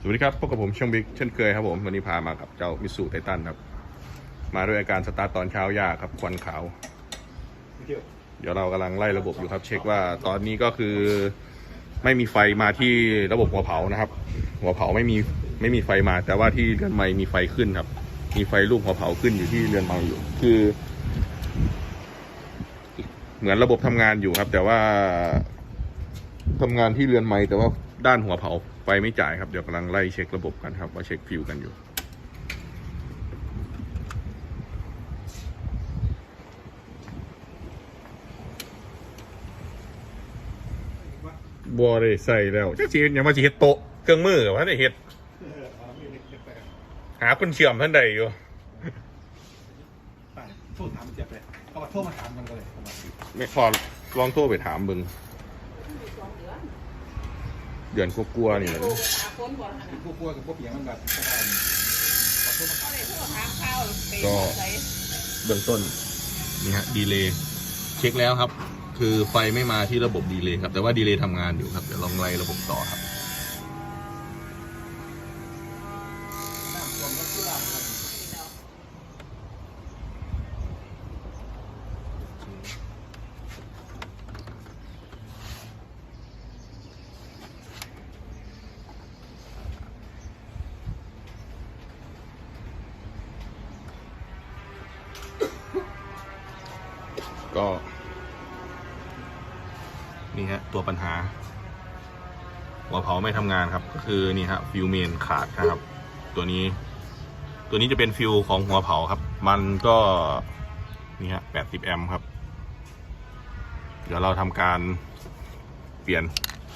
สวัสดีครับ พบกับผมช่างบิ๊กเช่นเคยครับผม วันนี้พามากับเจ้ามิสูไททันครับ มาด้วยอาการสตาร์ทตอนเช้ายากครับควันขาว เดี๋ยวเรากำลังไล่ระบบอยู่ครับ เช็คว่าตอนนี้ก็คือไม่มีไฟมาที่ระบบหัวเผานะครับ หัวเผาไม่มีไม่มีไฟมา แต่ว่าที่เรือนไม้มีไฟขึ้นครับ มีไฟลูกหัวเผาขึ้นอยู่ที่เรือนไม้อยู่ คือ เหมือนระบบทำงานอยู่ครับ แต่ว่าทำงานที่เรือนไม้แต่ว่า ด้านหัวเผาไฟไม่จ่ายครับ เดี๋ยวกำลังไล่เช็คระบบกันครับ ว่าเช็คฟิวกันอยู่บัวได้ใส่แล้วจักสิยังมาสิเฮ็ดโต๊ะเครื่องมือว่าได้เฮ็ด หาคนเชื่อมท่านใดอยู่ไปโทษถามเจ็บเลยเอามาโทษมาถามมันก็เลยไม่พอลองโทรไปถามเบึง เดือนกลัวาๆนี่แหละหาคนก่อนนะพวกพวกกับพวกเปียงมันแบบก็ได้ขอโทษมาถามเขาเลยโทรถามข้าวไปใส่เบื้องต้นนี่ฮะดีเลย์เช็คแล้วครับ คือไฟไม่มาที่ระบบดีเลย์ครับ แต่ว่าดีเลย์ทำงานอยู่ครับเดี๋ยวลองไล่ระบบต่อครับ น้ำท่วมก็คือหลังครับ ก็ นี่ฮะ ตัวปัญหา หัวเผาไม่ทำงานครับ ก็คือนี่ฮะฟิวเมนขาดนะครับ ตัวนี้ ตัวนี้จะเป็นฟิวของหัวเผาครับ มันก็ นี่ฮะ80แอมป์ครับ เดี๋ยวเราทำการเปลี่ยน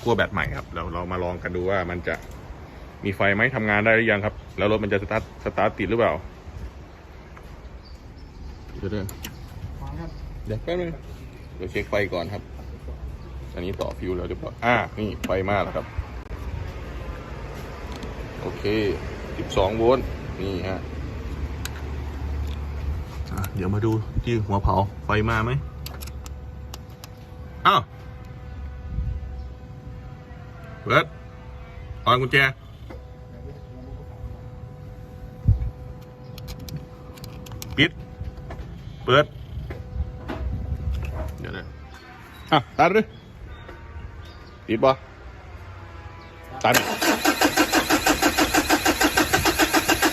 ขั้วแบตใหม่ครับเราเรามาลองกันดูว่ามันจะมีไฟไหมทำงานได้หรือยังครับ แล้วรถมันจะสตาร์ทสตาร์ทติดหรือเปล่าเดี๋ยวเดี๋ยวฟังครับ เดี๋ยวแป๊บนึงเดี๋ยวเช็คไฟก่อนครับ อันนี้ต่อฟิวแล้วเรียบร้อยอ่า นี่ไฟมาแล้วครับ โอเค 12 โวลต์ นี่ฮะเดี๋ยวมาดูที่หัวเผาไฟมาไหมอ้าวเปิดออนกุญแจปิด เปิด เดี๋ยวนะอะตัดเลยปิดบ่ตัด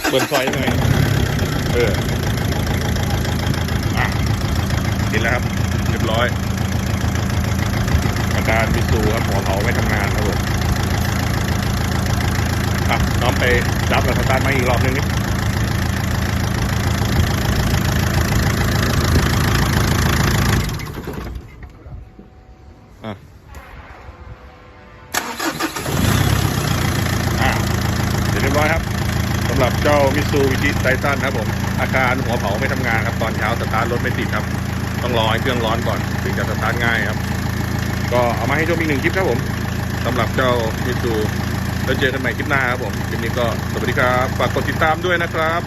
เปิดไฟหน่อยเอออะติดแล้วครับ เรียบร้อยอาการมิสูครับหัวเผาไม่ทำงานครับผมอะน้องไปรับแล้วสตาร์ทมาอีกรอบนึงนี่อะอะเสร็จเรียบ ร้อยครับสำหรับเจ้ามิซูบิชิไททันครับผม อาการหัวเผาไม่ทำงานครับตอนเช้าสตาร์ทรถไม่ติดครับ ต้องรอให้เครื่องร้อนก่อนถึงจะสตาร์ทง่ายครับ ก็เอามาให้ชมอีกหนึ่งคลิปครับผมสำหรับเจ้ามิซูแล้วเจอกันใหม่คลิปหน้าครับผมคลิปนี้ก็สวัสดีครับฝากกดติดตามด้วยนะครับ